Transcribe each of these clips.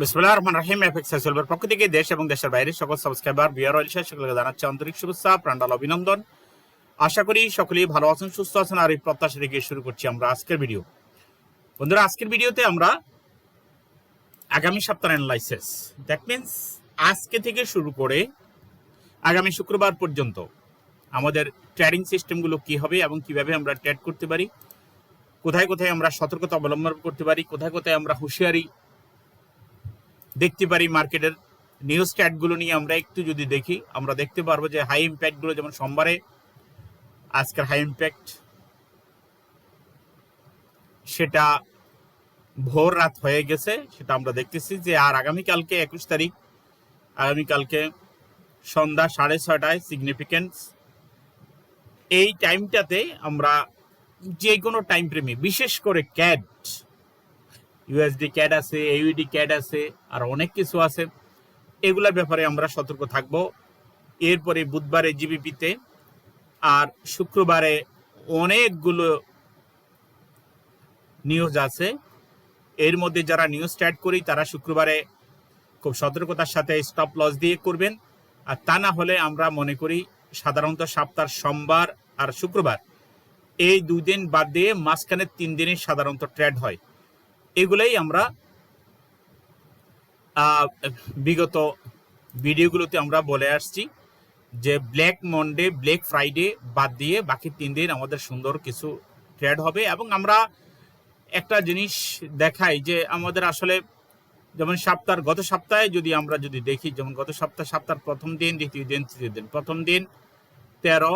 বিসমুল্লাহ থেকে দেশ এবং দেশের সাবস্ক্রাইবার আশা করি সকলেই ভালো সুস্থ আর এই প্রত্যাশা শুরু করছি আমরা আজকের ভিডিও বন্ধুরা, আজকের ভিডিওতে আমরা আগামী সপ্তাহ অ্যানালাইসিস দ্যাট মিনস আজকে থেকে শুরু করে আগামী শুক্রবার পর্যন্ত আমাদের ট্রেডিং সিস্টেমগুলো কি হবে এবং কীভাবে আমরা ট্রেড করতে পারি, কোথায় কোথায় আমরা সতর্কতা অবলম্বন করতে পারি, কোথায় কোথায় আমরা হুঁশিয়ারি দেখতে পারি মার্কেটের নিউজ স্ট্যাটগুলো নিয়ে আমরা একটু যদি দেখি, আমরা দেখতে পারব যে হাই ইম্প্যাক্টগুলো যেমন সোমবারে, আজকের হাই ইম্প্যাক্ট সেটা ভোর রাত হয়ে গেছে, সেটা আমরা দেখতেছি যে আর আগামীকালকে একুশ তারিখ, আগামীকালকে সন্ধ্যা সাড়ে ছটায় সিগনিফিকেন্স এই টাইমটাতে আমরা যে কোনো টাইম প্রেমী বিশেষ করে ক্যাট ইউএসডি ক্যাড আছে এইউডি ক্যাড আছে, আর অনেক কিছু আছে। এগুলোর ব্যাপারে আমরা সতর্ক থাকব। এরপরে বুধবারে জিবিপিতে আর শুক্রবারে অনেকগুলো নিউজ আছে। এর মধ্যে যারা নিউজ স্টার্ট করি, তারা শুক্রবারে খুব সতর্কতার সাথে স্টপ লস দিয়ে করবেন। আর তা না হলে আমরা মনে করি সাধারণত সপ্তাহ, সোমবার আর শুক্রবার, এই দুই দিন বাদ দিয়ে মাঝখানে তিন দিনই সাধারণত ট্রেড হয়। এগুলাই আমরা বিগত ভিডিওগুলোতে আমরা বলে আসছি যে ব্ল্যাক মন্ডে, ব্ল্যাক ফ্রাইডে বাদ দিয়ে বাকি তিন দিন আমাদের সুন্দর কিছু ট্রেড হবে এবং আমরা একটা জিনিস দেখাই যে আমাদের আসলে যেমন সপ্তাহ, গত সপ্তাহে যদি আমরা যদি দেখি, যেমন গত সপ্তাহ সপ্তাহের প্রথম দিন, দ্বিতীয় দিন, তৃতীয় দিন, প্রথম দিন তেরো,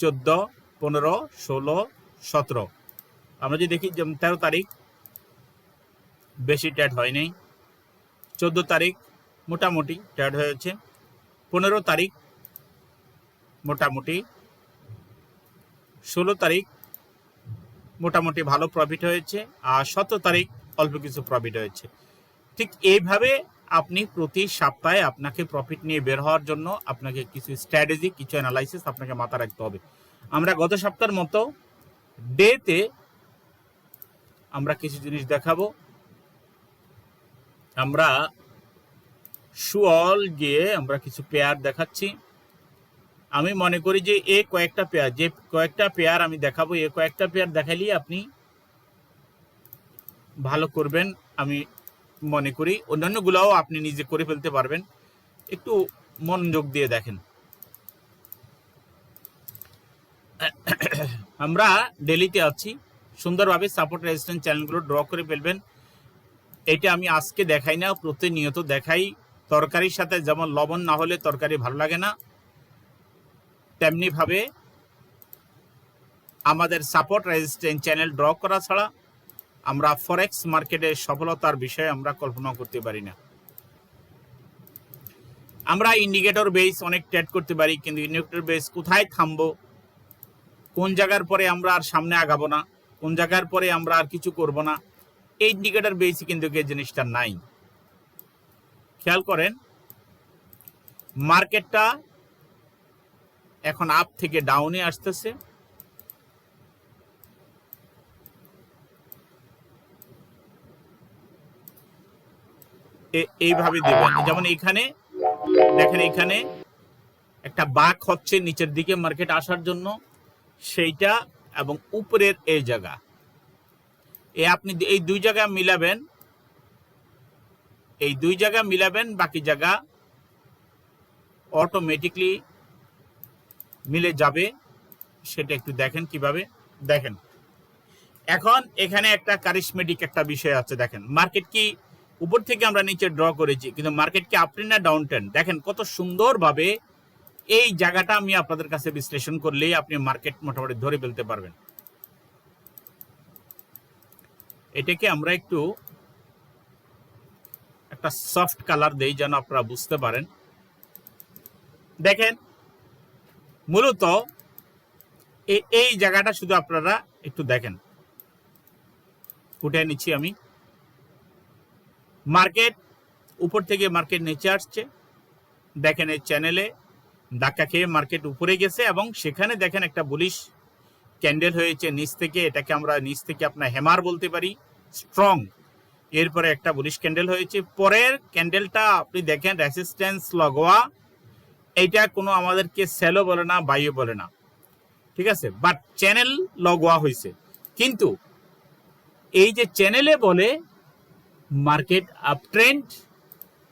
চোদ্দ, পনেরো, ষোলো, সতেরো। আমরা যদি দেখি, যেমন তেরো তারিখ বেশি ট্যাড হয়নি চোদ্দ তারিখ মোটামুটি ট্যাড হয়েছে। পনেরো তারিখ মোটামুটি। ষোলো তারিখ মোটামুটি ভালো প্রফিট হয়েছে আর সতেরো তারিখ অল্প কিছু প্রফিট হয়েছে। ঠিক এইভাবে আপনি প্রতি সপ্তাহে আপনাকে প্রফিট নিয়ে বের হওয়ার জন্য আপনাকে কিছু স্ট্র্যাটেজি কিছু অ্যানালাইসিস আপনাকে মাথা রাখতে হবে। আমরা গত সপ্তাহের মতো ডেতে আমরা কিছু জিনিস দেখাবো। আমরা সুঅল গিয়ে আমরা কিছু পেয়ার দেখাচ্ছি। আমি মনে করি যে এ কয়েকটা পেয়ার, যে কয়েকটা পেয়ার আমি দেখাবো, এ কয়েকটা পেয়ার দেখালেই আপনি ভালো করবেন আমি মনে করি। অন্যান্যগুলোও আপনি নিজে করে ফেলতে পারবেন। একটু মনোযোগ দিয়ে দেখেন। আমরা ডেলিতে আছি। সুন্দরভাবে সাপোর্ট রেজিস্ট্যান্স চ্যানেলগুলো ড্র করে ফেলবেন। এটা আমি আজকে দেখাই না, প্রতিনিয়ত দেখাই। তরকারির সাথে যেমন লবণ না হলে তরকারি ভালো লাগে না, তেমনিভাবে আমাদের সাপোর্ট রেজিস্ট্যান্স চ্যানেল ড্র করা ছাড়া আমরা ফরেক্স মার্কেটের সফলতার বিষয়ে আমরা কল্পনা করতে পারি না। আমরা ইন্ডিকেটর বেস অনেক ট্রেড করতে পারি, কিন্তু ইন্ডিকেটর বেস কোথায় থামবো? কোন জায়গার পরে আমরা আর সামনে আগাবো না? কোন জায়গার পরে আমরা আর কিছু করব না? এই ইন্ডিকেটর বেসই কিন্তু এই জিনিসটা নাই। খেয়াল করেন, মার্কেটটা এখন আপ থেকে ডাউনে আসতেছে। এইভাবে দেবেন। যেমন এখানে দেখেন এখানে একটা বাক হচ্ছে নিচের দিকে মার্কেট আসার জন্য, সেইটা এবং উপরের এই জায়গা। এ আপনি এই দুই জায়গা মিলাবেন। এই দুই জায়গা মিলাবেন, বাকি জায়গা অটোমেটিকলি মিলে যাবে। সেটা একটু দেখেন কীভাবে। দেখেন, এখন এখানে একটা কারিশমেটিক একটা বিষয় আছে, দেখেন। মার্কেট কি উপর থেকে আমরা নিচে ড্র করেছি, কিন্তু মার্কেট কি আপনি না ডাউন ট্রেন দেখেন, কত সুন্দরভাবে এই জায়গাটা আমি আপনাদের কাছে বিশ্লেষণ করলেই আপনি মার্কেট মোটামুটি ধরে ফেলতে পারবেন। এটাকে আমরা একটু একটা সফট কালার দেই যেন আপনারা বুঝতে পারেন। দেখেন, মূলত এই জায়গাটা শুধু আপনারা একটু দেখেন। ফুটে নিচ্ছি আমি। মার্কেট, উপর থেকে মার্কেট নিচে আসছে। দেখেন, এই চ্যানেলে ধাক্কা খেয়ে মার্কেট উপরে গেছে এবং সেখানে দেখেন একটা বুলিশ ক্যান্ডেল হয়েছে। নিচ থেকে এটাকে আমরা, নিচ থেকে আপনার হেমার বলতে পারি। স্ট্রং এরপরে একটা বুলিশ ক্যান্ডেল হয়েছে। পরের ক্যান্ডেলটা আপনি দেখেন রেসিস্ট্যান্স লগোয়া। এইটা কোনো আমাদেরকে সেলও বলে না বাইও বলে না। ঠিক আছে? বাট চ্যানেল লগোয়া হয়েছে। কিন্তু এই যে চ্যানেলে বলে মার্কেট আপ ট্রেন্ড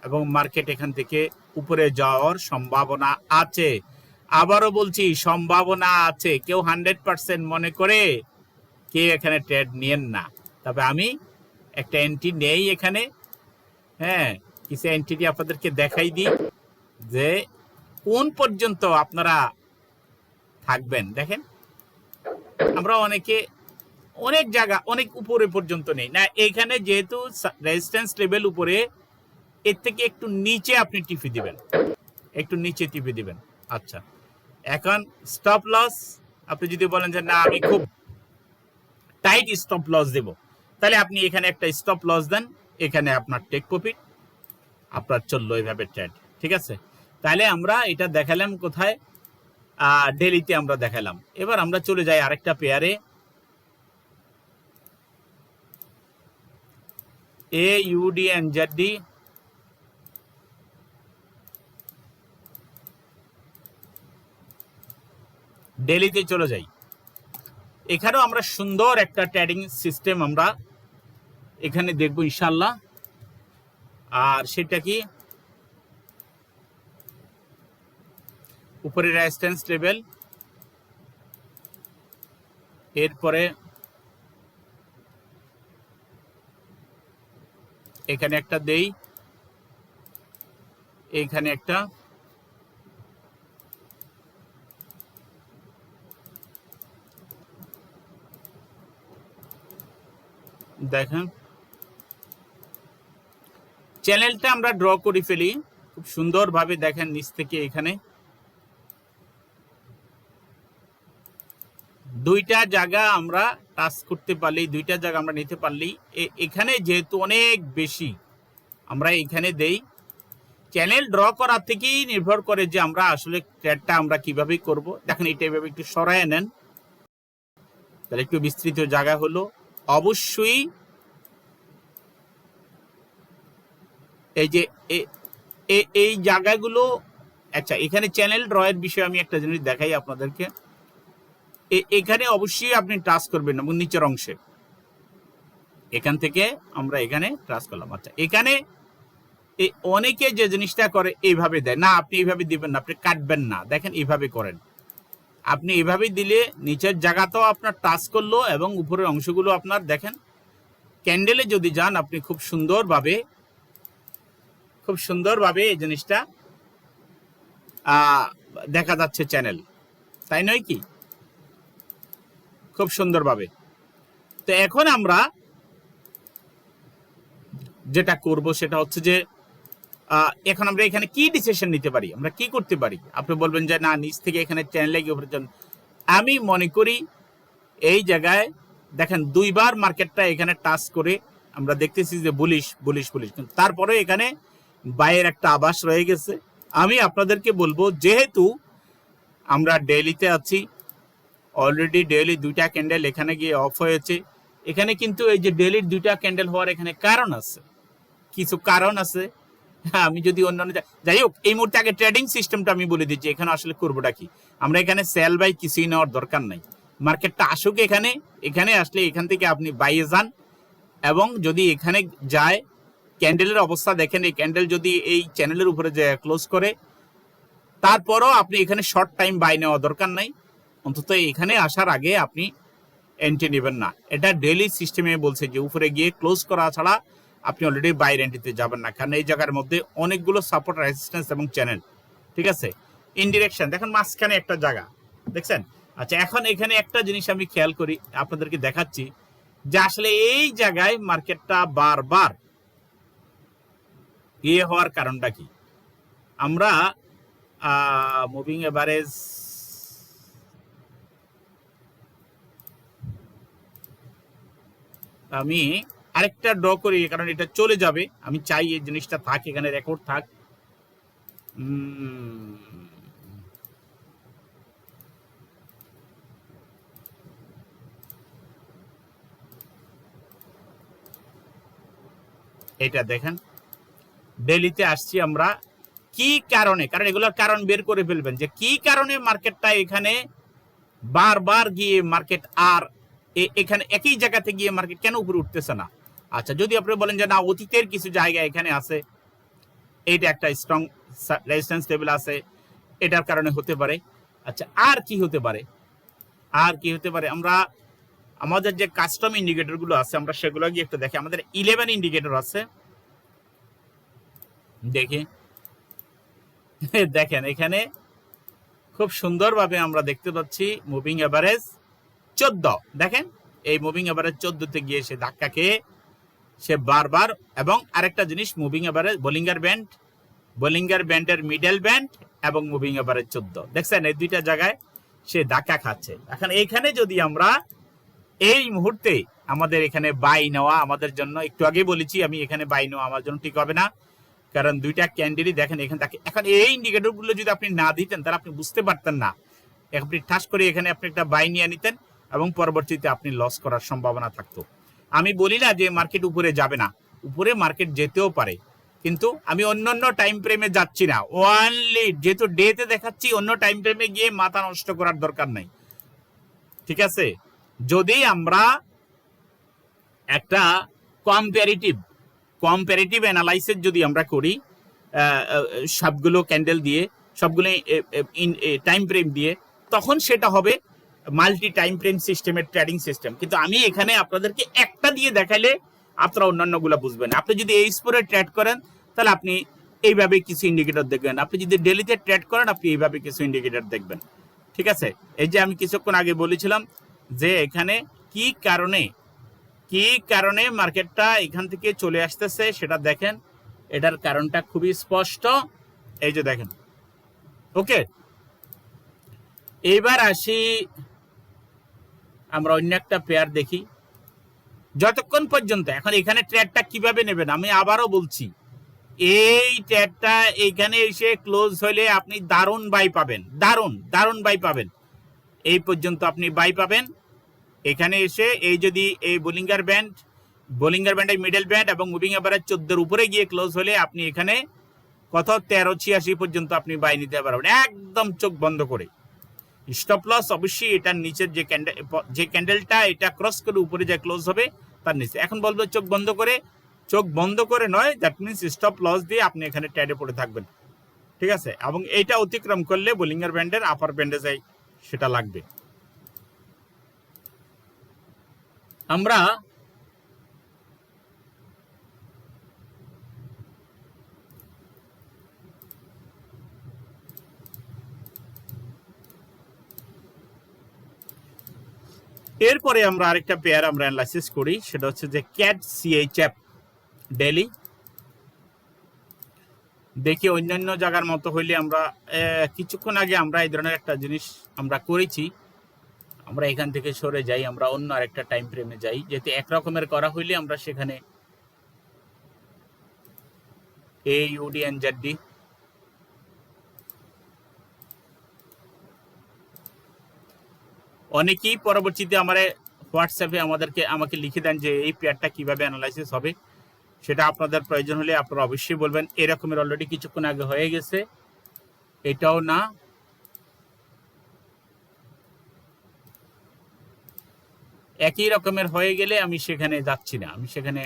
এবং মার্কেট এখান থেকে উপরে যাওয়ার সম্ভাবনা আছে। আবারও বলছি, সম্ভাবনা আছে। কেউ হান্ড্রেড পার্সেন্ট মনে করে কেউ এখানে ট্রেড নিয়েন না। তবে আমি একটা এন্ট্রি নেই এখানে। হ্যাঁ কিছু এন্ট্রিটি আপনাদেরকে দেখাই দিই যে কোন পর্যন্ত আপনারা থাকবেন। দেখেন, আমরা অনেকে অনেক জায়গা, অনেক উপরে পর্যন্ত নেই। না, এখানে যেহেতু রেজিস্ট্যান্স লেভেল উপরে, এর থেকে একটু নিচে আপনি টিপি দিবেন। একটু নিচে টিপি দিবেন। আচ্ছা এখন স্টপ লস আপনি যদি বলেন যে না, আমি খুব টাইট স্টপ লস দেব। তাহলে আপনি এখানে একটা স্টপ লস দেন, এখানে আপনার টেক প্রফিট আপনার চলল এইভাবে ট্রেড ঠিক আছে? তাহলে আমরা এটা দেখালাম কোথায়? ডেলিতে আমরা দেখালাম। এবার আমরা চলে যাই আরেকটা পেয়ারে এ। ইউডি এন জেডি ডেলিতে চলে যাই। এখানেও আমরা সুন্দর একটা ট্রেডিং সিস্টেম আমরা এখানে দেখব ইনশাল্লাহ আর সেটা কি? উপরে রেজিস্ট্যান্স লেভেল এরপরে এখানে একটা দেই। এখানে একটা। দেখেন। চ্যানেলটা আমরা ড্র করে ফেলি। খুব সুন্দরভাবে দেখেন নিচ থেকে এখানে। দুইটা জায়গা আমরা টাচ করতে পারলি, দুইটা জায়গা আমরা নিতে পারলি এখানে যেহেতু অনেক বেশি, আমরা এখানে দেই। চ্যানেল ড্র করার থেকেই নির্ভর করে যে আমরা আসলে ট্রেডটা আমরা কীভাবে করব। দেখেন এটা এভাবে একটু সরায় নেন। তাহলে একটু বিস্তৃত জায়গা হলো। অবশ্যই এই যে এই জায়গাগুলো আচ্ছা এখানে চ্যানেল ড্রয়ের বিষয়ে আমি একটা জিনিস দেখাই আপনাদেরকে। এখানে অবশ্যই আপনি টাচ করবেন এবং নিচের অংশে। এখান থেকে আমরা এখানে টাচ করলাম। আচ্ছা এখানে অনেকে যে জিনিসটা করে এইভাবে দেয়। না, আপনি এইভাবে দিবেন না, আপনি কাটবেন না। দেখেন, এইভাবে করেন। আপনি এভাবে দিলে নিচের জায়গাটাও আপনার টাচ করল এবং উপরের অংশগুলো আপনার, দেখেন ক্যান্ডেলে যদি যান, আপনি খুব সুন্দরভাবে খুব সুন্দরভাবে এই জিনিসটা দেখা যাচ্ছে চ্যানেল তাই নয় কি? খুব সুন্দরভাবে। তো এখন আমরা যেটা করব সেটা হচ্ছে যে এখন আমরা এখানে কি ডিসিশন নিতে পারি? আমরা কি করতে পারি? আপনি বলবেন যে, না, নিচ থেকে এখানে চ্যানেলে গিয়ে আমি মনে করি এই জায়গায় দেখেন দুইবার মার্কেটটা এখানে টাচ করে আমরা দেখতেছি যে, বুলিশ বুলিশ বুলিশ। কিন্তু তারপরে এখানে বাইয়ের একটা আবাস রয়ে গেছে। আমি আপনাদেরকে বলব, যেহেতু আমরা ডেলিতে আছি অলরেডি ডেলি দুইটা ক্যান্ডেল এখানে গিয়ে অফ হয়েছে। এখানে কিন্তু এই যে ডেলির দুইটা ক্যান্ডেল হওয়ার এখানে কারণ আছে। কিছু কারণ আছে। আমি যদি অন্যান্য যাই হোক, এই মুহূর্তে আগে ট্রেডিং সিস্টেমটা আমি বলে দিচ্ছি, এখানে আসলে করবোটা কি? আমরা এখানে সেল বাই কিছুই নেওয়ার দরকার নাই। মার্কেটটা আসুক এখানে এখানে আসলে এখান থেকে আপনি বাইয়ে যান। এবং যদি এখানে যায় ক্যান্ডেলের অবস্থা দেখেন, এই ক্যান্ডেল যদি এই চ্যানেলের উপরে যে ক্লোজ করে, তারপরও আপনি এখানে শর্ট টাইম বাই নেওয়া দরকার নাই। অন্তত এখানে আসার আগে আপনি এন্ট্রি নেবেন না। এটা ডেলি সিস্টেমে বলছে যে উপরে গিয়ে ক্লোজ করা ছাড়া আপনি অলরেডি বাইরে এন্ট্রিতে যাবেন না। কারণ এই জায়গার মধ্যে অনেকগুলো সাপোর্ট রেজিস্ট্যান্স এবং চ্যানেল ঠিক আছে? ইনডিরেকশন দেখেন মাঝখানে একটা জায়গা, দেখছেন? আচ্ছা এখন এখানে একটা জিনিস আমি খেয়াল করি, আপনাদেরকে দেখাচ্ছি যে আসলে এই জায়গায় মার্কেটটা বারবার ইয়ে হওয়ার কারণটা কি? আমরা মুভিং এভারেজ আমি আরেকটা ড্র করি, কারণ এটা চলে যাবে। আমি চাই এই জিনিসটা থাক, এখানে রেকর্ড থাক। এটা দেখেন। ডেলিতে আসছি আমরা, কি কারণে? কারণ এগুলোর কারণ বের করে ফেলবেন যে কি কারণে মার্কেটটা এখানে বারবার গিয়ে মার্কেট আর এখানে একই জায়গাতে গিয়ে মার্কেট কেন উপরে উঠতেছে না? আচ্ছা যদি আপনি বলেন যে না, অতীতের কিছু জায়গা এখানে আছে, এইটা একটা স্ট্রং রেজিস্ট্যান্স লেভেল আছে, এটার কারণে হতে পারে। আচ্ছা আর কি হতে পারে? আর কি হতে পারে? আমরা, আমাদের যে কাস্টম ইন্ডিকেটরগুলো আছে, আমরা সেগুলো গিয়ে একটু দেখি। আমাদের ইলেভেন ইন্ডিকেটর আছে। দেখি। দেখেন, এখানে খুব সুন্দরভাবে আমরা দেখতে পাচ্ছি মুভিং এভারেজ চোদ্দ। দেখেন, এই মুভিং এভারেজ চোদ্দতে গিয়ে সে ধাক্কা খেয়ে সে বারবার এবং আরেকটা জিনিস moving average Bollinger band Bollinger ব্যান্ডের মিডল ব্যান্ড এবং মুভিং এভারেজ চোদ্দ। দেখছেন, এই দুইটা জায়গায় সে ধাক্কা খাচ্ছে। এখন এইখানে যদি আমরা এই মুহূর্তে আমাদের এখানে বাই নেওয়া আমাদের জন্য, একটু আগে বলেছি আমি, এখানে বাই নেওয়া আমার জন্য ঠিক হবে না। কারণ দুইটা ক্যান্ডেলই দেখেন এখানে থাকে এখন এই ইন্ডিকেটরগুলো যদি আপনি না দিতেন, তাহলে আপনি বুঝতে পারতেন না। আপনি ঠাস করে এখানে আপনি একটা বাই নিয়ে নিতেন এবং পরবর্তীতে আপনি লস করার সম্ভাবনা থাকতো। আমি বলি না যে মার্কেট উপরে যাবে না, উপরে মার্কেট যেতেও পারে। কিন্তু আমি অন্য অন্য টাইম ফ্রেমে যাচ্ছি না। ওয়ানলি যেহেতু ডেতে দেখাচ্ছি, অন্য টাইম ফ্রেমে গিয়ে মাথা নষ্ট করার দরকার নাই। ঠিক আছে? যদি আমরা একটা কম্পারিটিভ কম্পারেটিভ অ্যানালাইসিস যদি আমরা করি সবগুলো ক্যান্ডেল দিয়ে, সবগুলো টাইম ফ্রেম দিয়ে, তখন সেটা হবে মাল্টি টাইম ফ্রেম সিস্টেমের ট্রেডিং সিস্টেম কিন্তু আমি এখানে আপনাদেরকে একটা দিয়ে দেখাইলে আপনারা অন্যান্যগুলা বুঝবেন। আপনি যদি এই স্পোরে ট্রেড করেন, তাহলে আপনি এইভাবে কিছু ইন্ডিকেটর দেখবেন। আপনি যদি ডেলিতে ট্রেড করেন, আপনি এইভাবে কিছু ইন্ডিকেটর দেখবেন। ঠিক আছে? এই যে আমি কিছুক্ষণ আগে বলেছিলাম যে এখানে কি কারণে কি কারণে মার্কেটটা এখান থেকে চলে আসতেছে সেটা দেখেন। এটার কারণটা খুবই স্পষ্ট। এই যে দেখেন। ওকে। এইবার আসি, আমরা অন্য একটা পেয়ার দেখি। যতক্ষণ পর্যন্ত, এখন এখানে ট্রেডটা কীভাবে নেবেন, আমি আবারও বলছি, এই ট্রেডটা এইখানে এসে ক্লোজ হলে আপনি দারুণ বাই পাবেন, দারুণ দারুণ বাই পাবেন। এই পর্যন্ত আপনি বাই পাবেন। এখানে এসে এই যদি এই বোলিঙ্গার ব্যান্ড বোলিঙ্গার ব্যান্ডের মিডল ব্যান্ড এবং মুভিং এভারেজ চোদ্দোর উপরে গিয়ে ক্লোজ হলে আপনি এখানে কত তেরো, ছিয়াশি পর্যন্ত আপনি বাই নিতে পারবেন। একদম চোখ বন্ধ করে। স্টপ লস অবশ্যই এটার নিচের যে ক্যান্ডেল যে ক্যান্ডেলটা এটা ক্রস করে উপরে যে ক্লোজ হবে, তার নিচে। এখন বলব চোখ বন্ধ করে। চোখ বন্ধ করে নয় দ্যাট মিনস স্টপ লস দিয়ে আপনি এখানে ট্যাডে পড়ে থাকবেন। ঠিক আছে? এবং এইটা অতিক্রম করলে বোলিঙ্গার ব্যান্ডের আপার ব্যান্ডে যাই, সেটা লাগবে। আমরা এরপরে আমরা আরেকটা পেয়ার আমরা অ্যানালাইসিস করি, সেটা হচ্ছে যে ক্যাট সিএইচএফ ডেলি দেখি অন্যান্য জায়গার মতো হইলে আমরা কিছুক্ষণ আগে আমরা এই ধরনের একটা জিনিস আমরা করেছি। আমরা এখান থেকে সরে যাই, আমরা অন্য আরেকটা টাইম ফ্রেমে যাই যেহেতু এক রকমের করা হইলে আমরা সেখানে এই ইউডি এন জেডডি অনেকেই পরবর্তীতে আমার হোয়াটসঅ্যাপে আমাদেরকে, আমাকে লিখে দেন যে এই পেয়ারটা কীভাবে অ্যানালাইসিস হবে, সেটা আপনাদের প্রয়োজন হলে আপনারা অবশ্যই বলবেন। এরকমের অলরেডি কিছুক্ষণ আগে হয়ে গেছে, এটাও না। একই রকমের হয়ে গেলে আমি সেখানে যাচ্ছি না। আমি সেখানে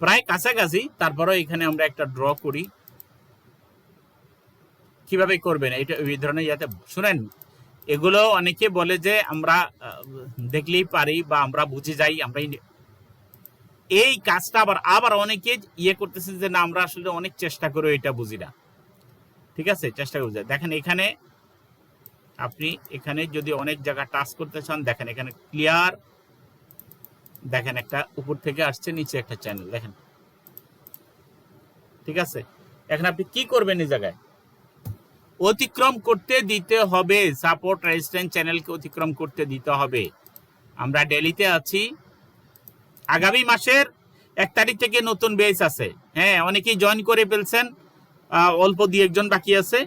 প্রায় কাছাকাছি, তারপরেও এখানে আমরা একটা ড্র করি। কীভাবে করবেন এটা এই ধরনের ইয়াতে শুনেন, এগুলো অনেকে বলে যে আমরা দেখলেই পারি বা আমরা বুঝে যাই আমরা এই কাজটা আবার আবার অনেকে ইয়ে করতেছে যে না, আমরা আসলে অনেক চেষ্টা করে এটা বুঝি না। ঠিক আছে? চেষ্টা করে। দেখেন এখানে আপনি এখানে যদি অনেক জায়গা টাচ করতে চান, দেখেন এখানে ক্লিয়ার দেখেন একটা উপর থেকে আসছে, নিচে একটা চ্যানেল দেখেন। ঠিক আছে? এখন আপনি কি করবেন এই জায়গায়? অতিক্রম করতে দিতে হবে। সাপোর্ট রেজিস্ট্যান্স চ্যানেলকে অতিক্রম করতে দিতে হবে। আমরা ডেলিতে আছি। আগামী মাসের এক তারিখ থেকে নতুন বেস আছে। হ্যাঁ অনেকেই জয়েন করে ফেলছেন। অল্প দুই একজন বাকি আছে।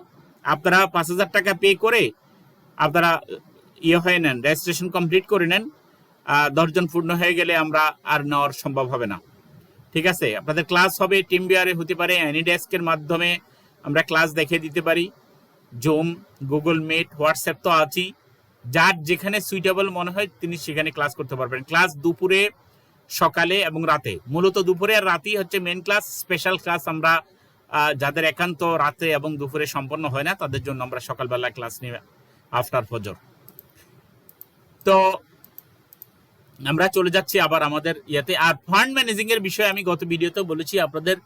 আপনারা পাঁচ হাজার টাকা পে করে আপনারা ইয়ে হয়ে নেন রেজিস্ট্রেশন কমপ্লিট করে নেন। দশজন পূর্ণ হয়ে গেলে আমরা আর নেওয়ার সম্ভব হবে না। ঠিক আছে? আপনাদের ক্লাস হবে টিম বিয়ারে হতে পারে অ্যানি ডেস্কের মাধ্যমে আমরা ক্লাস দেখে দিতে পারি। জুম গুগল মিট হোয়াটসঅ্যাপ তো আছেই। যার যেখানে সুইটেবল মনে হয় তিনি সেখানে ক্লাস করতে পারবেন। ক্লাস দুপুরে, সকালে এবং রাতে। মূলত দুপুরে আর রাতেই হচ্ছে মেন ক্লাস স্পেশাল ক্লাস আমরা যাদের একান্ত রাতে এবং দুপুরে সম্পন্ন হয় না, তাদের জন্য আমরা সকালবেলা ক্লাস নিই আফটার ফজর। তো আমরা চলে যাচ্ছি আবার আমাদের ইয়েতে। আর ফান্ড ম্যানেজিং এর বিষয়ে আমি গত ভিডিওতে বলেছি, আপনাদের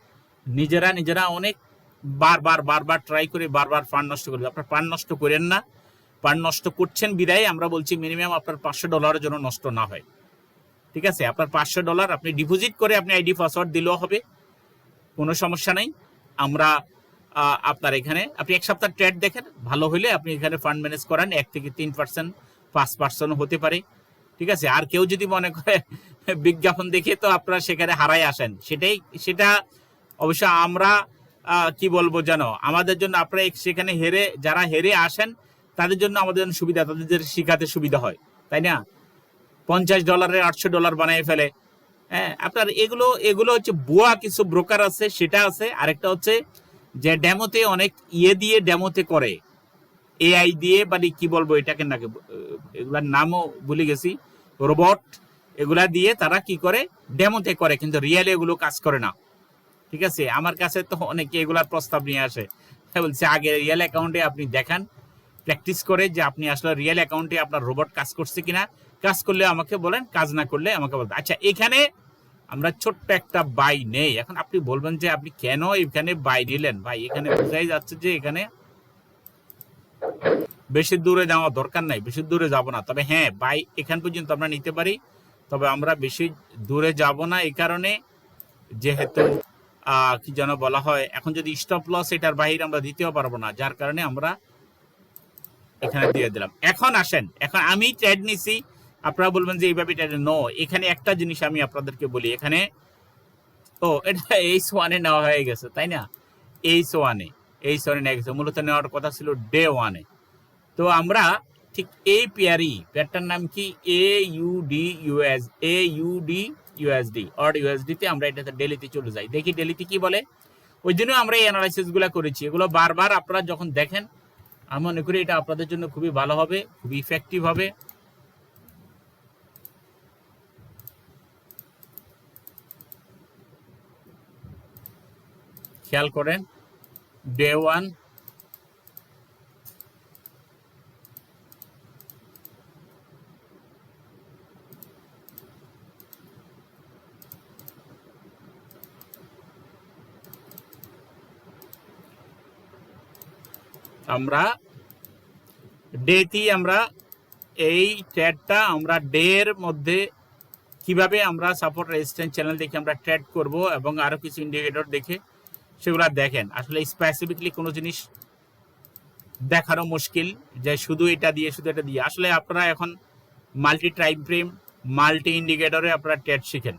নিজেরা নিজেরা অনেক বারবার বারবার ট্রাই করে বারবার ফান্ড নষ্ট করে আপনার ফান্ড নষ্ট করেন না। ফান্ড নষ্ট করছেন বিদায় আমরা বলছি মিনিমাম আপনার পাঁচশো ডলারের জন্য নষ্ট না হয়। ঠিক আছে? আপনার পাঁচশো ডলার আপনি ডিপোজিট করে আপনি আইডি পাসওয়ার্ড দিলেও হবে। কোনো সমস্যা নেই। আমরা আপনার এখানে, আপনি এক সপ্তাহ ট্রেড দেখেন, ভালো হলে আপনি এখানে ফান্ড ম্যানেজ করান, এক থেকে তিন পার্সেন্ট পাঁচ পার্সেন্ট হতে পারে। ঠিক আছে? আর কেউ যদি মনে করে বিজ্ঞাপন দেখে তো আপনারা সেখানে হারাই আসেন। সেটাই, সেটা অবশ্য আমরা কি বলব জানো আমাদের জন্য আপনারা সেখানে হেরে, যারা হেরে আসেন, তাদের জন্য আমাদের জন্য সুবিধা, তাদের শিখাতে সুবিধা হয়। তাই না? পঞ্চাশ ডলারের আটশো ডলার বানিয়ে ফেলে। হ্যাঁ আপনার এগুলো এগুলো হচ্ছে বোয়া কিছু ব্রোকার আছে, সেটা আছে। আরেকটা হচ্ছে যে ডেমোতে অনেক ইয়ে দিয়ে ডেমোতে করে। এআই দিয়ে মানে কি বলব এটাকে নাকি এগুলার নামও ভুলে গেছি। রোবট, এগুলা দিয়ে তারা কি করে? ডেমোতে করে, কিন্তু রিয়েলে এগুলো কাজ করে না। ঠিক আছে? আমার কাছে তো অনেকে এগুলার প্রস্তাব নিয়ে আসে। বলছে, আগে রিয়েল অ্যাকাউন্টে আপনি দেখান প্র্যাকটিস করে যে আপনি আসলে রিয়েল অ্যাকাউন্টে আপনার রোবট কাজ করছে কিনা। কাজ করলে আমাকে বলেন, কাজ না করলে আমাকে বলবেন আচ্ছা এখানে আমরা ছোট্ট একটা বাই নেই। এখন আপনি বলবেন যে আপনি কেন এখানে বাই নিলেন? ভাই, এখানে বোঝাই যাচ্ছে যে এখানে বেশি দূরে যাওয়া দরকার নাই, বেশি দূরে যাব না। তবে হ্যাঁ বাই এখান পর্যন্ত আমরা নিতে পারি। তবে আমরা বেশি দূরে যাব না এই কারণে যেহেতু কি যেন বলা হয়, এখন যদি স্টপ লস এটার বাহিরে আমরা দিতেও পারব না। যার কারণে আমরা এখানে দিয়ে দিলাম। এখন আসেন, এখন আমি ট্রেড নিছি। আপনারা বলবেন যে এইভাবে ট্রেড নো এখানে একটা জিনিস আমি আপনাদেরকে বলি, এখানে, ও, এটা এইচ ওয়ানে নেওয়া হয়ে গেছে, তাই না? এইচ ওয়ানে এইচ ওয়ানে নেওয়া গেছে, মূলত নেওয়ার কথা ছিল ডে ওয়ানে তো আমরা ঠিক এই পেয়ারই, পেয়ারটার নাম কি? A U D US A U D USD or USD তে আমরা এটাতে ডেলিতে চলে যাই। দেখি ডেলিতে কি বলে? ওই জন্য আমরা এই অ্যানালাইসিসগুলা করেছি। এগুলো বারবার আপনারা যখন দেখেন, আমি মনে করি এটা আপনাদের জন্য খুবই ভালো হবে, খুবই ইফেক্টিভ হবে। খেয়াল করেন ডে ওয়ান আমরা ডেতেই আমরা এই ট্রেডটা আমরা ডে এর মধ্যে কীভাবে আমরা সাপোর্ট রেজিস্ট্যান্স চ্যানেল দেখে আমরা ট্রেড করব এবং আরও কিছু ইন্ডিকেটর দেখে সেগুলো দেখেন। আসলে স্পেসিফিকলি কোনো জিনিস দেখানো মুশকিল যে শুধু এটা দিয়ে, শুধু এটা দিয়ে। আসলে আপনারা এখন মাল্টি টাইম ফ্রেম মাল্টি ইন্ডিকেটরে আপনারা ট্রেড শিখেন।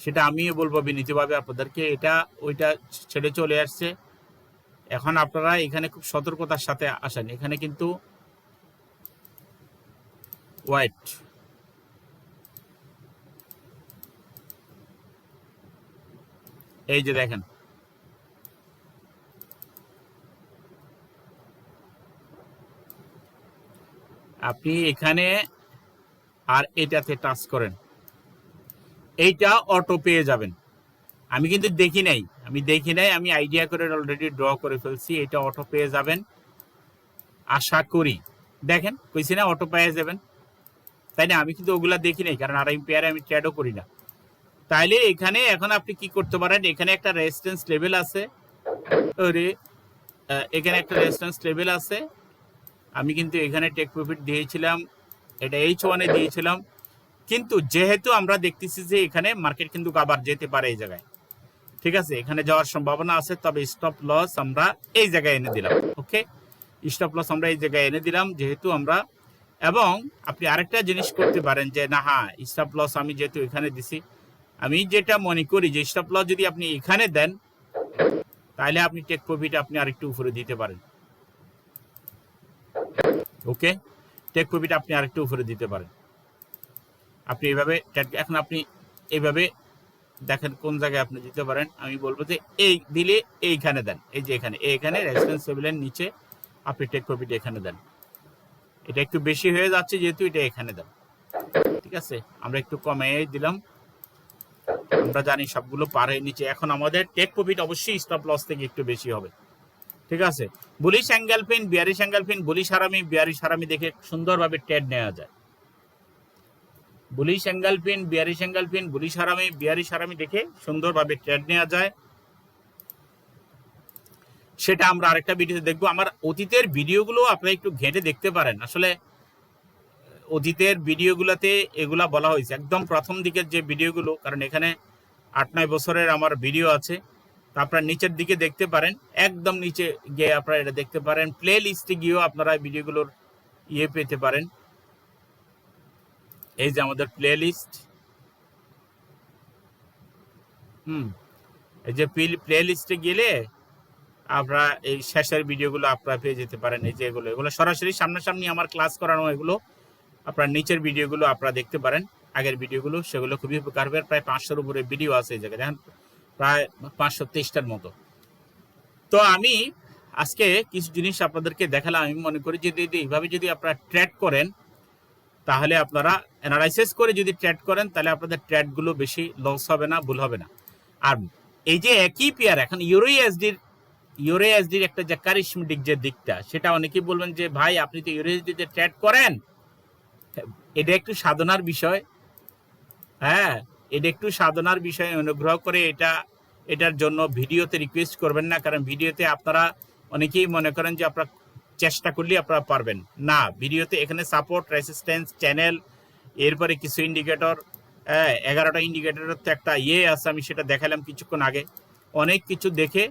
সেটা আমিও বলব বিনীতভাবে আপনাদেরকে। এটা, ওইটা ছেড়ে চলে আসছে। এখন আপনারা এখানে খুব সতর্কতার সাথে আসেন। এখানে কিন্তু হোয়াইট এই যে দেখেন। আপনি এখানে আর এটাতে টাচ করেন। এইটা অটো পেয়ে যাবেন। আমি কিন্তু দেখি নাই। আমি দেখি নাই, আমি আইডিয়া করে অলরেডি ড্র করে ফেলছি, এটা অটো পেয়ে যাবেন। আশা করি। দেখেন, কইছি না অটো পেয়ে যাবেন। তাই না? আমি কিন্তু ওগুলা দেখি নাই, কারণ আর পেয়ারে আমি ট্যাডও করি না। তাইলে এখানে এখন আপনি কি করতে পারেন? এখানে একটা রেজিস্ট্যান্স লেভেল আছে। ওরে এখানে একটা রেজিস্ট্যান্স লেভেল আছে। আমি কিন্তু এখানে টেক প্রফিট দিয়েছিলাম, এটা এইচ ওয়ানে দিয়েছিলাম। কিন্তু যেহেতু আমরা দেখতেছি যে এখানে মার্কেট কিন্তু আবার যেতে পারে এই জায়গায়, ঠিক আছে? এখানে যাওয়ার সম্ভাবনা আছে, তবে স্টপ লস আমরা এই জায়গায় এনে দিলাম ওকে স্টপ লস আমরা এই জায়গায় এনে দিলাম যেহেতু আমরা, এবং আপনি আরেকটা জিনিস করতে পারেন যে, না হ্যাঁ স্টপ লস আমি যেহেতু এখানে দিছি, আমি যেটা মনে করি যে স্টপ লস যদি আপনি এখানে দেন, তাহলে আপনি টেক প্রফিট আপনি আরেকটু উপরে দিতে পারেন। ওকে? টেক প্রফিট আপনি আরেকটু উপরে দিতে পারেন। আপনি এইভাবে এখন আপনি এইভাবে দেখেন কোন জায়গায় আপনি দিতে পারেন। আমি বলব যে এই দিলে এইখানে দেন। এই যে এখানে, এইখানে রেজিস্ট্যান্স লেভেলের নিচে আপনি টেক প্রফিট এখানে দেন। এটা একটু বেশি হয়ে যাচ্ছে যেহেতু এটা এখানে দেন। ঠিক আছে? আমরা একটু কমে দিলাম। আমরা জানি সবগুলো পার হয়ে নিচে। এখন আমাদের টেক প্রফিট অবশ্যই স্টপ লস থেকে একটু বেশি হবে। ঠিক আছে? Bullish angle pin bearish angle pin bullish harami, bearish harami দেখে সুন্দরভাবে ট্রেড নেওয়া যায়। Bullish angle pin bearish angle pin bullish harami, bearish harami দেখে সুন্দরভাবে ট্রেড নেওয়া যায়। সেটা আমরা আরেকটা ভিডিওতে দেখব। আমার অতীতের ভিডিওগুলো আপনারা একটু ঘেঁটে দেখতে পারেন। আসলে, অতীতের ভিডিওগুলোতে এগুলা বলা হয়েছে। একদম প্রথম দিকের যে ভিডিওগুলো, কারণ এখানে আট নয় বছরের আমার ভিডিও আছে। আপনারা নিচের দিকে দেখতে পারেন, একদম নিচে গিয়ে আপনারা এটা দেখতে পারেন। প্লে লিস্টে গিয়েও আপনারা ভিডিওগুলোর ইয়ে পেতে পারেন। এই যে আমাদের প্লে লিস্ট হুম, এই যে প্লে লিস্টে গেলে আপনারা এই শেষের ভিডিওগুলো আপনারা পেয়ে যেতে পারেন। এই যে এগুলো এগুলো সরাসরি সামনাসামনি আমার ক্লাস করানো এগুলো আপনার নিচের ভিডিওগুলো আপনারা দেখতে পারেন। আগের ভিডিওগুলো, সেগুলো খুবই উপকার হবে প্রায় পাঁচশোর উপরে ভিডিও আছে এই জায়গায়। প্রায় পাঁচশো তেইশটার মতো। তো আমি আজকে কিছু জিনিস আপনাদেরকে দেখালাম। আমি মনে করি যে যদি এইভাবে যদি আপনারা ট্রেড করেন, তাহলে আপনারা অ্যানালাইসিস করে যদি ট্রেড করেন, তাহলে আপনাদের ট্রেডগুলো বেশি লস হবে না, ভুল হবে না। আর এই যে একই পেয়ার এখন ইউরো এসডির ইউরো এসডির একটা যে কারিশমেটিক যে দিকটা, সেটা অনেকেই বলবেন যে, ভাই, আপনি তো ইউরো এসডিতে ট্রেড করেন? এটা একটু সাধনার বিষয়। হ্যাঁ এটা একটু সাধনার বিষয়ে, অনুগ্রহ করে এটা, এটার জন্য ভিডিওতে রিকোয়েস্ট করবেন না, কারণ ভিডিওতে আপনারা অনেকেই মনে করেন যে আপনারা চেষ্টা করলে আপনারা পারবেন। না, ভিডিওতে এখানে সাপোর্ট রেসিস্ট্যান্স চ্যানেল এরপরে কিছু ইন্ডিকেটর হ্যাঁ এগারোটা ইন্ডিকেটরের তো একটা ইয়ে আছে, আমি সেটা দেখালাম কিছুক্ষণ আগে। অনেক কিছু দেখে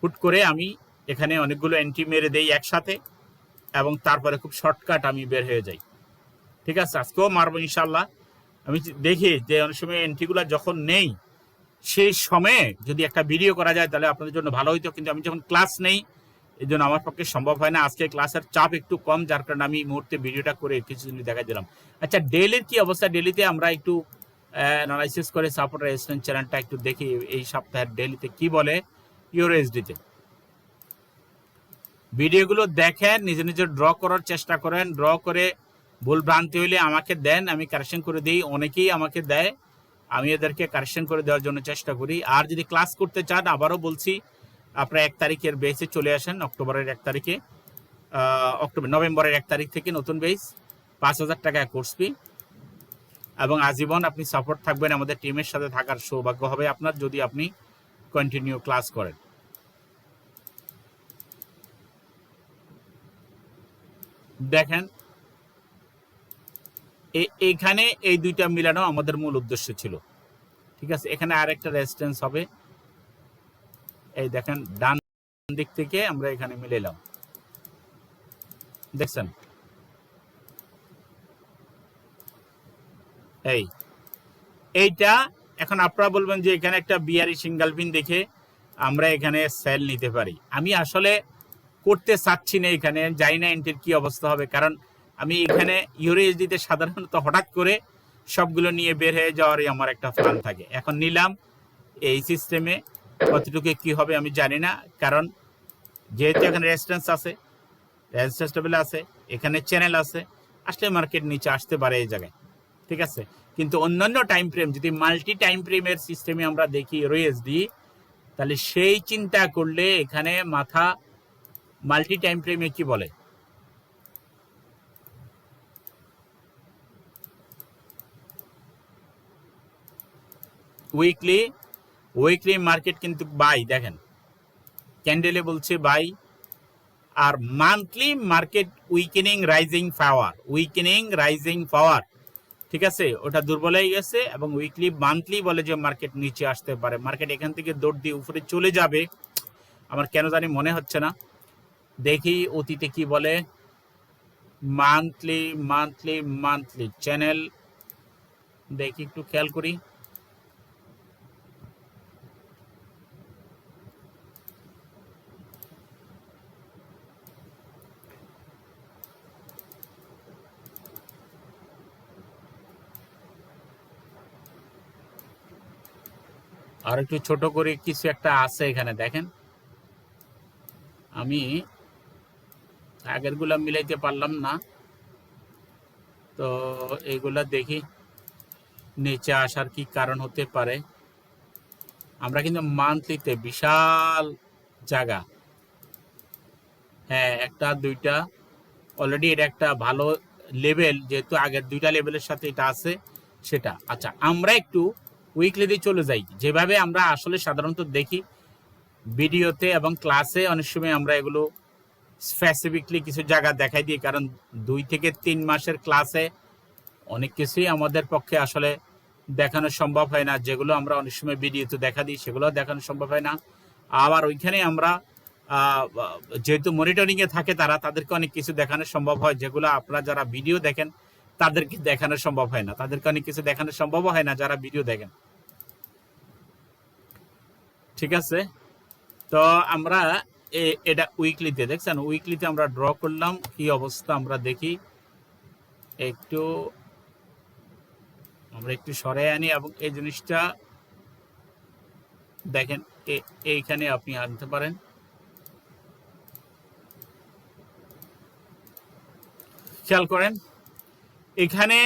হুট করে আমি এখানে অনেকগুলো এন্ট্রি মেরে দেই একসাথে, এবং তারপরে খুব শর্টকাট আমি বের হয়ে যাই। ঠিক আছে, আজকেও মারবো ইনশাল্লাহ আমি দেখি যে অনেক সময় এন্ট্রিগুলো যখন নেই, সেই সময়ে যদি একটা ভিডিও করা যায় তাহলে আপনাদের জন্য ভালো হইতো। কিন্তু আমি যখন ক্লাস নেই, এই জন্য আমার পক্ষে সম্ভব হয় না। আজকে ক্লাসের চাপ একটু কম, যার কারণে আমি মুহূর্তে ভিডিওটা করে কিছু জিনিস দেখা দিলাম। আচ্ছা ডেলির কি অবস্থা? ডেলিতে আমরা একটু অ্যানালাইসিস করে সাপোর্ট রেজিস্ট্যান্স চ্যানেলটা একটু দেখি। এই সপ্তাহের ডেলিতে কি বলে? ইউরো এসডিতে ভিডিওগুলো দেখেন, নিজে নিজে ড্র করার চেষ্টা করেন। ড্র করে ভুল ভ্রান্তি হইলে আমাকে দেন, আমি কারেকশন করে দিই, অনেকেই আমাকে দেয়। আমি এদেরকে কারেকশন করে দেওয়ার জন্য চেষ্টা করি। আর যদি ক্লাস করতে চান, আবারও বলছি, আপনারা এক তারিখের বেসে চলে আসেন, অক্টোবরের এক তারিখে। অক্টোবর, নভেম্বরের এক তারিখ থেকে নতুন বেস পাঁচ হাজার টাকায় কোর্স ফি এবং আজীবন আপনি সাপোর্ট থাকবেন আমাদের টিমের সাথে থাকার সৌভাগ্য হবে আপনার, যদি আপনি কন্টিনিউ ক্লাস করেন। দেখেন এখানে এই দুইটা মিলানো আমাদের মূল উদ্দেশ্য ছিল। ঠিক আছে? এখানে আরেকটা রেজিস্ট্যান্স হবে। এই দেখেন, ডান দিক থেকে আমরা এখানে মিলাইলাম। দেখছেন? এই, এইটা এখন আপনারা বলবেন যে এখানে একটা বিয়ারি সিঙ্গেল পিন দেখে আমরা এখানে সেল নিতে পারি। আমি আসলে করতে চাচ্ছি না এখানে, জানি না এন্টের কি অবস্থা হবে, কারণ আমি এখানে ইউরোএসডিতে সাধারণত হঠাৎ করে সবগুলো নিয়ে বের হয়ে যাওয়ারই আমার একটা প্ল্যান থাকে। এখন নিলাম এই সিস্টেমে, কতটুকু কি হবে আমি জানি না, কারণ যেহেতু এখানে রেজিস্ট্যান্স আছে, রেজিস্ট্যান্স টেবিল আছে, এখানে চ্যানেল আছে, আসলে মার্কেট নিচে আসতে পারে এই জায়গায়, ঠিক আছে? কিন্তু অন্যান্য টাইম ফ্রেম যদি মাল্টি টাইম ফ্রেমের সিস্টেমে আমরা দেখি ইউরোএসডি তাহলে সেই চিন্তা করলে এখানে মাথা মাল্টি টাইম ফ্রেমে কি বলে? উইকলি উইকলি মার্কেট কিন্তু বাই দেখেন। ক্যান্ডেলে বলছে বাই আর monthly market weakening rising power weakening rising power ঠিক আছে? ওটা দুর্বল হয়ে গেছে এবং উইকলি মান্থলি বলে যে মার্কেট নিচে আসতে পারে। মার্কেট এখান থেকে দৌড় দিয়ে উপরে চলে যাবে। আমার কেন জানি মনে হচ্ছে না। দেখি অতীতে কি বলে মান্থলি মান্থলি মান্থলি চ্যানেল দেখি একটু খেয়াল করি। আর একটু ছোট করে কিছু একটা আছে এখানে, দেখেন। আমি আগেরগুলা মিলাইতে পারলাম না। তো এইগুলা দেখি নিচে আসার কি কারণ হতে পারে। আমরা কিন্তু মান্থলিতে বিশাল জায়গা। হ্যাঁ একটা, দুইটা অলরেডি এটা একটা ভালো লেভেল যেহেতু আগের দুইটা লেভেলের সাথে এটা আছে, সেটা। আচ্ছা আমরা একটু উইকলিতে চলে যাই। যেভাবে আমরা আসলে সাধারণত দেখি ভিডিওতে এবং ক্লাসে অনেক সময় আমরা এগুলো স্পেসিফিকলি কিছু জায়গা দেখাই দিই, কারণ দুই থেকে তিন মাসের ক্লাসে অনেক কিছুই আমাদের পক্ষে আসলে দেখানো সম্ভব হয় না। যেগুলো আমরা অনেক সময় ভিডিওতে দেখা দিই সেগুলো দেখানো সম্ভব হয় না। আবার ওইখানে আমরা যেহেতু মনিটরিংয়ে থাকে তারা তাদেরকে অনেক কিছু দেখানো সম্ভব হয়, যেগুলো আপনারা যারা ভিডিও দেখেন তাদেরকে দেখানো সম্ভব হয় না। তাদেরকে অনেক কিছু দেখানো সম্ভব হয় না, যারা ভিডিও দেখেন। ঠিক আছে? তো আমরা এটা উইকলিতে দেখছেন? উইকলিতে আমরা ড্র করলাম, কি অবস্থা আমরা দেখি। একটু, আমরা একটু সরে আনি এবং এই জিনিসটা দেখেন এইখানে আপনি আনতে পারেন। খেয়াল করেন? এখানে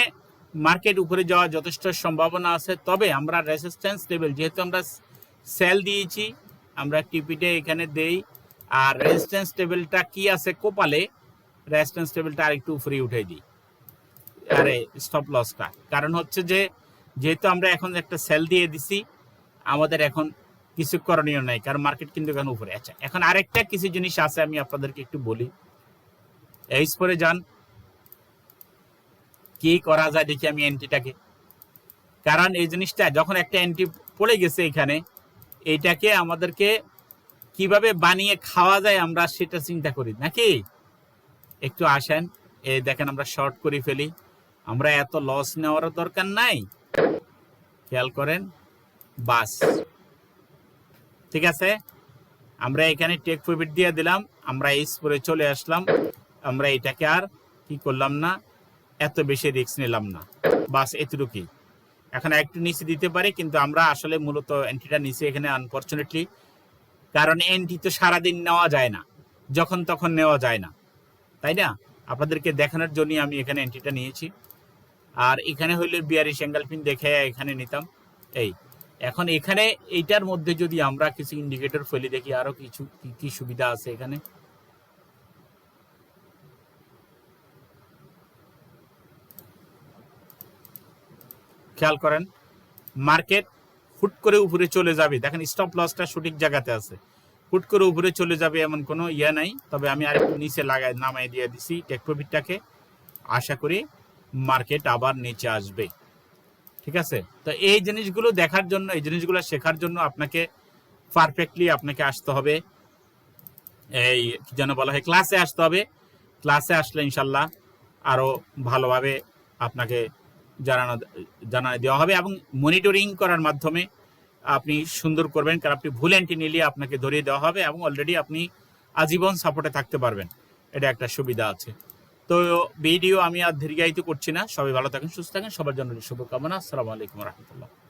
মার্কেট উপরে যাওয়ার যথেষ্ট সম্ভাবনা আছে। তবে আমরা রেসিস্ট্যান্স লেভেল যেহেতু আমরা সেল দিয়েছি আমরা টিপিটে এখানে দেই। আর রেজিস্ট্যান্স টেবিলটা কি আছে কোপালে রেজিস্ট্যান্স টেবিলটা আরেকটু উপরে উঠে দিই। আরে স্টপ লসটা কারণ হচ্ছে যে যেহেতু আমরা এখন একটা সেল দিয়ে দিছি আমাদের এখন কিছু করণীয় নাই কারণ মার্কেট কিন্তু এখন উপরে আচ্ছা এখন আরেকটা কিছু জিনিস আছে আমি আপনাদেরকে একটু বলি। এইস পরে যান কি করা যায় দেখি আমি এন্ট্রিটাকে কারণ এই জিনিসটা যখন একটা এন্ট্রি পড়ে গেছে এখানে এইটাকে আমাদেরকে কীভাবে বানিয়ে খাওয়া যায় আমরা সেটা চিন্তা করি, নাকি? একটু আসেন, এই দেখেন আমরা শর্ট করে ফেলি। আমরা এত লস নেওয়ার দরকার নাই। খেয়াল করেন, বাস। ঠিক আছে? আমরা এখানে টেক প্রফিট দিয়ে দিলাম, আমরা এই করে চলে আসলাম। আমরা এটাকে আর কি করলাম না এত বেশি রিস্ক নিলাম না। বাস এতটুকুই। এখন একটু নিচে দিতে পারি, কিন্তু আমরা আসলে মূলত এন্ট্রিটা নিচে এখানে আনফর্চুনেটলি কারণ এন্ট্রি তো সারাদিন নেওয়া যায় না। যখন তখন নেওয়া যায় না। তাই না? আপনাদেরকে দেখানোর জন্য আমি এখানে এন্ট্রিটা নিয়েছি। আর এখানে হইলে বিয়ারিশ অ্যাঙ্গেল পিন দেখে এখানে নিতাম। এই, এখন এখানে এইটার মধ্যে যদি আমরা কিছু ইন্ডিকেটর ফেলে দেখি, আরও কিছু কি কি সুবিধা আছে এখানে? খেয়াল করেন, মার্কেট হুট করে উপরে চলে যাবে। দেখেন স্টপ লসটা সঠিক জায়গাতে আছে। হুট করে উপরে চলে যাবে এমন কোনো ইয়ে নাই। তবে আমি আরেকটু নিচে লাগাই, নামাই দিয়ে দিছি টেক। প্রফিটটাকে আশা করি মার্কেট আবার নিচে আসবে। ঠিক আছে? তো এই জিনিসগুলো দেখার জন্য, এই জিনিসগুলো শেখার জন্য আপনাকে পারফেক্টলি আপনাকে আসতে হবে। এই কি যেন বলা হয় ক্লাসে আসতে হবে। ক্লাসে আসলে ইনশাল্লাহ আরও ভালোভাবে আপনাকে জানানো জানানো দেওয়া হবে এবং মনিটরিং করার মাধ্যমে আপনি সুন্দর করবেন, কারণ আপনি ভুল এন্ট্রি নিলে আপনাকে ধরিয়ে দেওয়া হবে এবং অলরেডি আপনি আজীবন সাপোর্টে থাকতে পারবেন। এটা একটা সুবিধা আছে। তো ভিডিও আমি আর দীর্ঘায়িত করছি না। সবাই ভালো থাকেন, সুস্থ থাকেন। সবার জন্য শুভকামনা। আসসালামু আলাইকুম রহমতুল্লাহ।